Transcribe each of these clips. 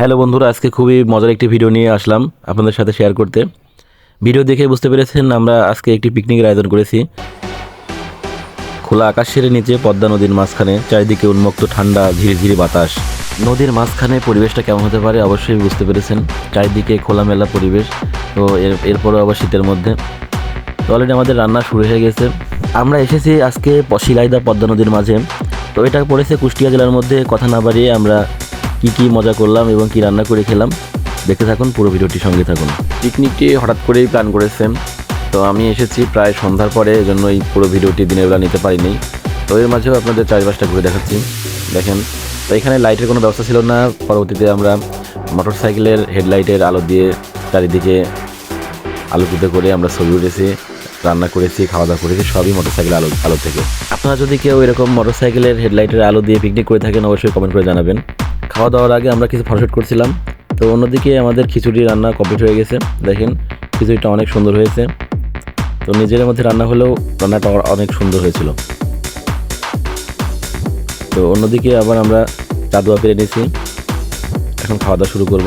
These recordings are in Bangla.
হ্যালো বন্ধুরা, আজকে খুবই মজার একটি ভিডিও নিয়ে আসলাম আপনাদের সাথে শেয়ার করতে। ভিডিও দেখে বুঝতে পেরেছেন আমরা আজকে একটি পিকনিকের আয়োজন করেছি। খোলা আকাশের নিচে পদ্মা নদীর মাঝখানে, চারিদিকে উন্মুক্ত ঠান্ডা, ধীরে ধীরে বাতাস। নদীর মাঝখানে পরিবেশটা কেমন হতে পারে অবশ্যই বুঝতে পেরেছেন। চারিদিকে খোলামেলা পরিবেশ তো এর, এরপরও আবার শীতের মধ্যে। তো অলরেডি আমাদের রান্না শুরু হয়ে গেছে। আমরা এসেছি আজকে শিলাইদা পদ্মা নদীর মাঝে। তো এটা পড়েছে কুষ্টিয়া জেলার মধ্যে, কথা না বাড়িয়ে আমরা কি কি মজা করলাম এবং কি রান্না করে খেলাম দেখতে থাকুন পুরো ভিডিওটি সঙ্গে থাকুন। পিকনিকটি হঠাৎ করেই প্ল্যান করেছেন তো আমি এসেছি প্রায় সন্ধ্যার পরে এজন্য এই পুরো ভিডিওটি দিনের বেলা নিতে পারিনি। তো এর মাঝেও আপনাদের চারিপাশটা ঘুরে দেখাচ্ছি। দেখেন তো এখানে লাইটের কোনো ব্যবস্থা ছিল না পরবর্তীতে আমরা মোটর সাইকেলের হেডলাইটের আলো দিয়ে চারিদিকে আলোকিত করে আমরা ছবি উঠেছি রান্না করেছি খাওয়া দাওয়া করেছি সবই মোটর মোটরসাইকেল আলো আলো থেকে। আপনারা যদি কেউ এরকম মোটরসাইকেলের হেডলাইটের আলো দিয়ে পিকনিক করে থাকেন অবশ্যই কমেন্ট করে জানাবেন। খাওয়া দাওয়ার আগে আমরা কিছু ফটোশুট করছিলাম। তো অন্যদিকে আমাদের খিচুড়ি রান্না কমপ্লিট হয়ে গেছে। দেখেন, খিচুড়িটা অনেক সুন্দর হয়েছে। তো নিজের মধ্যে রান্না হলেও রান্নাটা অনেক সুন্দর হয়েছিল। তো অন্যদিকে আবার আমরা চাদুয়া পেরে নিয়েছি। এখন খাওয়া দাওয়া শুরু করব।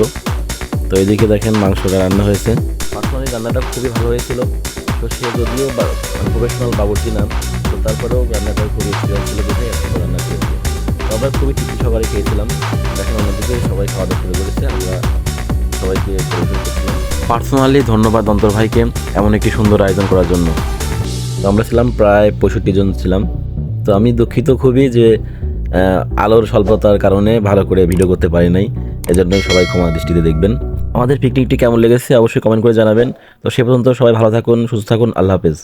তো এদিকে দেখেন মাংসটা রান্না হয়েছে। পার্সোনালি রান্নাটা খুবই ভালো হয়েছিল। তো সে যদিও প্রফেশনাল বাবুর্চি না। তো তারপরেও রান্নাটা খুবই এক্সপিরিয়েন্স ছিল রান্না আমরা খুবই তৃপ্তি সহকারে খেয়েছিলাম। দেখেন অন্যদিকে সবাই খাওয়া দাওয়া শুরু করেছে আমরা সবাইকে পার্সোনালি ধন্যবাদ অন্তর ভাইকে এমন একটি সুন্দর আয়োজন করার জন্য। আমরা ছিলাম প্রায় পঁয়ষট্টি জন ছিলাম। তো আমি দুঃখিত খুবই যে আলোর স্বল্পতার কারণে ভালো করে ভিডিও করতে পারি নাই। এজন্যই সবাই ক্ষমা দৃষ্টিতে দেখবেন। আমাদের পিকনিকটি কেমন লেগেছে অবশ্যই কমেন্ট করে জানাবেন। তো সে পর্যন্ত সবাই ভালো থাকুন সুস্থ থাকুন আল্লাহ হাফেজ।